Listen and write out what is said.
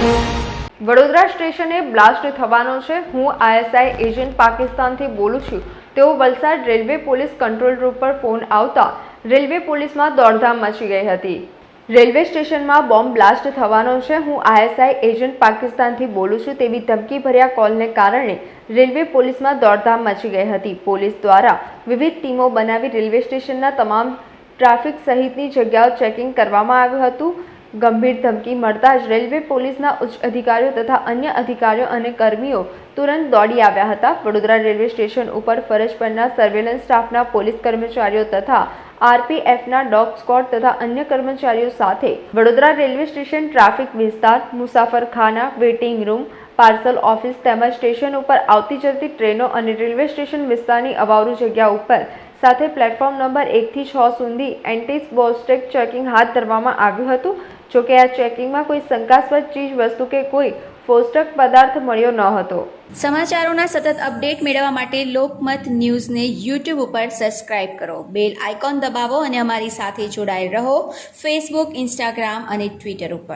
વડોદરા સ્ટેશને બ્લાસ્ટ થવાનો છે. હું આઈએસઆઈ એજન્ટ પાકિસ્તાનથી બોલું છું. તેઓ Valsad railway police control room પર ફોન આવતા રેલવે પોલીસમાં દોડધામ મચી ગઈ હતી. રેલવે સ્ટેશનમાં બોમ્બ બ્લાસ્ટ થવાનો છે. હું આઈએસઆઈ એજન્ટ પાકિસ્તાનથી બોલું છું. તેવી ધમકીભર્યા કોલને કારણે રેલવે પોલીસમાં દોડધામ મચી ગઈ હતી. પોલીસ દ્વારા વિવિધ ટીમો બનાવી રેલવે સ્ટેશનના તમામ ટ્રાફિક સહિતની જગ્યાઓ ચેકિંગ કરવામાં આવ્યું હતું. ગંભીર ધમકી મળતા જ રેલવે પોલીસના ઉચ્ચ અધિકારીઓ તથા અન્ય અધિકારીઓ અને કર્મીઓ તુરંત દોડી આવ્યા હતા. વડોદરા રેલવે સ્ટેશન ઉપર ફરજ પરના સર્વેલન્સ સ્ટાફના પોલીસ કર્મચારીઓ તથા આરપીએફના ડોગ સ્કોડ તથા અન્ય કર્મચારીઓ સાથે વડોદરા રેલવે સ્ટેશન ટ્રાફિક વિસ્તાર, મુસાફરખાના, વેઇટિંગ રૂમ, પાર્સલ ઓફિસ તેમજ સ્ટેશન ઉપર આવતી જતી ટ્રેનો અને રેલવે સ્ટેશન વિસ્તારની અવાવરૂ જગ્યા ઉપર સાથે પ્લેટફોર્મ નંબર એકથી છ સુધી એન્ટીસ બોસ્ટેક ચેકિંગ હાથ ધરવામાં આવ્યું હતું. જોકે આ ચેકિંગમાં કોઈ શંકાસ્પદ ચીજ, વસ્તુ કે કોઈ ફોસ્ટક પદાર્થ મળ્યો ન હતો. સમાચારોના સતત અપડેટ મેળવવા માટે લોકમત ન્યૂઝને યુટ્યુબ ઉપર સબસ્ક્રાઇબ કરો. બેલ આઇકોન દબાવો અને અમારી સાથે જોડાયેલ રહો. ફેસબુક ઇન્સ્ટાગ્રામ અને ટ્વિટર ઉપર.